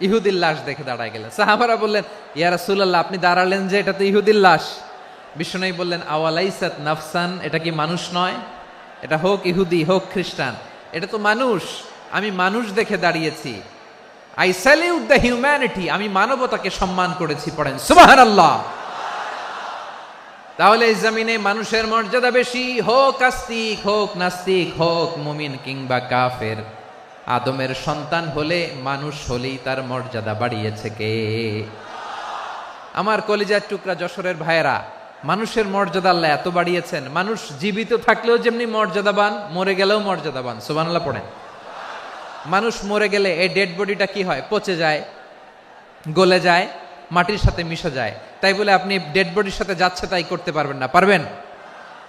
ইহুদির লাশ দেখে দাঁড়ায় গেলেন। সাহাবারা বললেন, ইয়া রাসূলুল্লাহ, আপনি দাঁড়ালেন যে এটা তো ইহুদির লাশ। বিষ্ণুনাই বললেন, আওয়ালাইসাত নাফসান, এটা কি মানুষ নয়? এটা হোক ইহুদি, হোক খ্রিস্টান, এটা তো মানুষ। আমি মানুষ দেখে দাঁড়িয়েছি। আই স্যালিউট দ্য হিউম্যানিটি আমি মানবতাকে সম্মান করেছি। পড়েন, সুবহানাল্লাহ। তাহলে এই জমিনে মানুষের মর্যাদা বেশি। হোক আস্তিক, হোক নাস্তিক, হোক মুমিন কিংবা কাফের। আদমের সন্তান হলে মানুষ হলেই তার মর্যাদা বাড়িয়েছে কে? আমার কলিজার টুকরা যশোরের ভাইয়েরা, মানুষের মর্যাদা আল্লাহ এত বাড়িয়েছেন, মানুষ জীবিত থাকলেও যেমনি মর্যাদাবান, মরে গেলেও মর্যাদাবান। সুবহানাল্লাহ পড়েন। মানুষ মরে গেলে এই ডেড বডিটা কি হয়? পচে যায়, গলে যায়, মাটির সাথে মিশে যায়। তাই বলে আপনি ডেড বডির সাথে যাচ্ছে তাই করতে পারবেন না। পারবেন?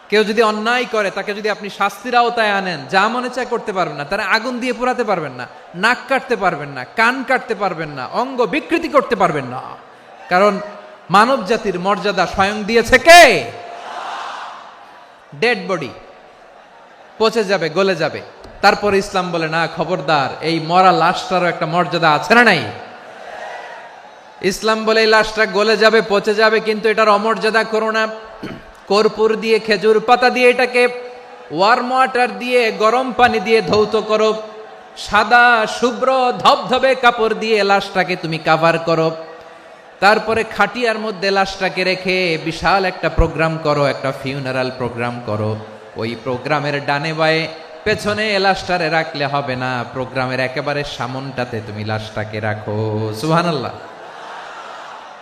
কেউ যদি অন্যায় করে, তাকে যদি আপনি শাস্তির আওতায় আনেন, যা মনে চায় করতে পারবেন না, তারা আগুন দিয়ে পোড়াতে পারবেন না, নাক কাটতে পারবেন না, কান কাটতে পারবেন না, অঙ্গ বিকৃতি করতে পারবেন না। কারণ মানব জাতির মর্যাদা স্বয়ং দিয়েছে কে? ডেড বডি পচে যাবে, গলে যাবে। তারপরে ইসলাম বলে, না, খবরদার, এই মরা লাশটারও একটা মর্যাদা আছে না নাই? ইসলাম বলে, এই লাশটা গলে যাবে, পচে যাবে, কিন্তু এটার অমর্যাদা করো না। কর্পূর দিয়ে খেজুর পাতা দিয়ে এটাকে ওয়ার্ম ওয়াটার দিয়ে, গরম পানি দিয়ে ধৌত করো। সাদা, শুভ্র, ধবধবে কাপড় দিয়ে লাশটাকে তুমি কাভার করো। তারপরে খাটিয়ার মধ্যে লাশটাকে রেখে বিশাল একটা প্রোগ্রাম করো, একটা ফিউনারাল প্রোগ্রাম করো। ওই প্রোগ্রামের ডানে বায়ে, পেছনে লাশটারে রাখলে হবে না। প্রোগ্রামের একেবারে সামনটাতে তুমি লাশটাকে রাখো। সুবহানাল্লাহ।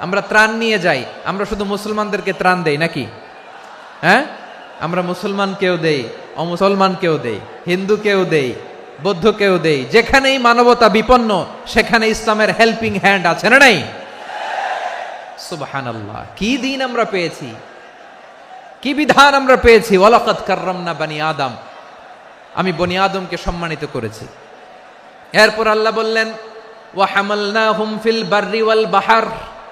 আমরা ত্রাণ নিয়ে যাই। আমরা শুধু মুসলমানদেরকে ত্রাণ দেই নাকি? হ্যাঁ? আমরা মুসলমান কেউ দেই, অমুসলমান কেউ দেই, হিন্দু কেউ দেই, বৌদ্ধ কেউ দেই, যেখানেই মানবতা বিপন্ন, সেখানে ইসলামের হেল্পিং হ্যান্ড আছে না নাই? সুবহানাল্লাহ। কি দিন আমরা পেয়েছি? কি বিধান আমরা পেয়েছি? ওয়ালাকাত কাররামনা বানি আদম। আমি বনি আদমকে সম্মানিত করেছি। এরপর আল্লাহ বললেন, ওয়া হামালনাহুম ফিল বাররি ওয়াল বাহার।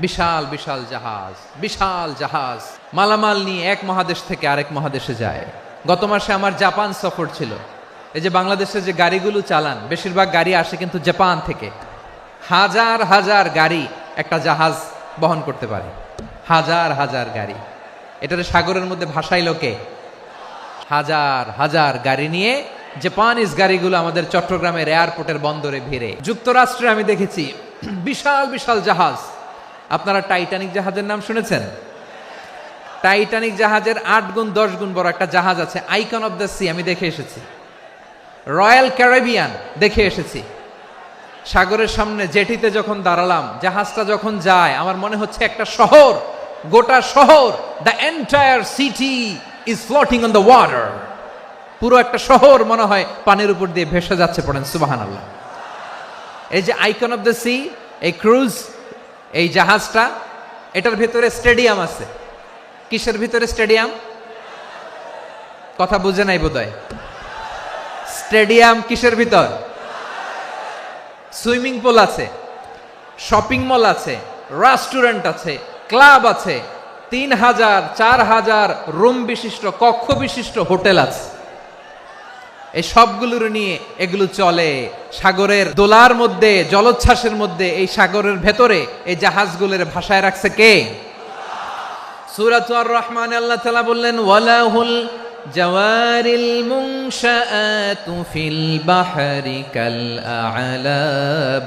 বিশাল বিশাল জাহাজ বিশাল জাহাজ। মালামাল নিয়ে এক মহাদেশ থেকে আরেক মহাদেশে যায়। গত মাসে আমার জাপান সফর ছিল। এই যে বাংলাদেশে যে গাড়িগুলো চালান, বেশিরভাগ গাড়ি আসে কিন্তু জাপান থেকে। হাজার হাজার গাড়ি একটা জাহাজ বহন করতে পারে। হাজার হাজার গাড়ি। এটার সাগরের মধ্যে ভাসাইল লোকে হাজার হাজার গাড়ি নিয়ে জাপানিজ গাড়িগুলো আমাদের চট্টগ্রামের এয়ারপোর্টের বন্দরে ভিড়ে। যুক্তরাষ্ট্রে আমি দেখেছি বিশাল বিশাল জাহাজ। আপনারা টাইটানিক জাহাজের নাম শুনেছেন? টাইটানিক জাহাজের আট গুণ, দশ গুণ বড় একটা জাহাজ আছে, আইকন অফ দ্য সি, আমি দেখে এসেছি। রয়্যাল ক্যারেবিয়ান, দেখে এসেছি। সাগরের সামনে জেটিতে যখন দাঁড়ালাম, জাহাজটা যখন যায়, আমার মনে হচ্ছে একটা শহর, গোটা শহর the entire city is floating on the water পুরো একটা শহর মনে হয় পানির উপর দিয়ে ভেসে যাচ্ছে, পড়েন সুবাহান আল্লাহ এই যে আইকন অফ দ্য সি, এই ক্রুজ এই জাহাজটা, এটার ভিতরে স্টেডিয়াম আছে। কিসের ভিতরে স্টেডিয়াম? কথা বুঝে নাই বোধহয়। স্টেডিয়াম কিসের ভিতর? সুইমিং পুল আছে, শপিং মল আছে, রেস্টুরেন্ট আছে, ক্লাব আছে, তিন হাজার, চার হাজার রুম বিশিষ্ট, কক্ষ বিশিষ্ট হোটেল আছে। এই সবগুলোর নিয়ে এগুলো চলে। সাগরের দোলার মধ্যে, জলোচ্ছ্বাসের মধ্যে, এই সাগরের ভেতরে এই জাহাজগুলোর ভাষায় রাখছে কে? সুরাত রহমান আল্লাহ তালা বললেন, ওয়ালাহুল জওয়ারিল মুনশাআতু ফিল বাহরি কাল আ'লাম।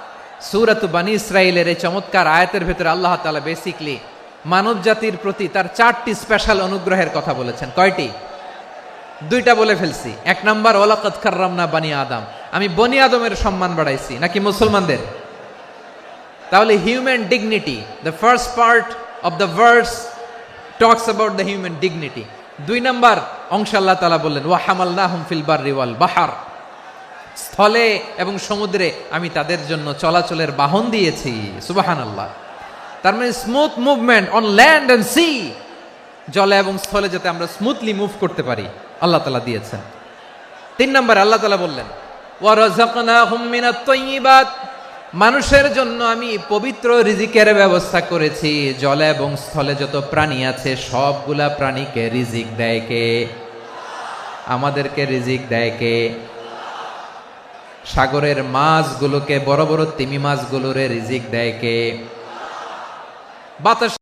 সুরাত বানি ইসরাইলের এই চমৎকার আয়াতের ভেতরে আল্লাহ তালা বেসিকলি মানব জাতির প্রতি তার চারটি স্পেশাল অনুগ্রহের কথা বলেছেন। কয়টি? দুইটা বলে ফেলছি। এক নাম্বার ওলাকত কার্রামনা বানি আদম। আমি বনি আদমের সম্মান বাড়াইছি, নাকি মুসলমানদের? তাহলে human dignity the first part of the verse talks about the human dignity দুই নাম্বার, অংশ আল্লাহ তালা বললেন, ওয়া হামাল্লাহুম ফিল বাররি ওয়াল বাহার। স্থলে এবং সমুদ্রে আমি তাদের জন্য চলাচলের বাহন দিয়েছি। সুবাহান আল্লাহ তার মানে smooth movement on land and sea জলে এবং স্থলে যাতে আমরা স্মুথলি মুভ করতে পারি। আল্লাহ তালা দিয়েছেন। তিন নম্বর আল্লাহ তালা বললেন মানুষের জন্য আমি পবিত্র রিজিকের ব্যবস্থা করেছি। জলে এবং স্থলে যত প্রাণী আছে, সবগুলা প্রাণীকে রিজিক দেয় কে? আমাদেরকে রিজিক দেয় কে? সাগরের মাছগুলোকে বড় বড় তিমি মাছগুলোরে রিজিক দেয় কে? বাতাস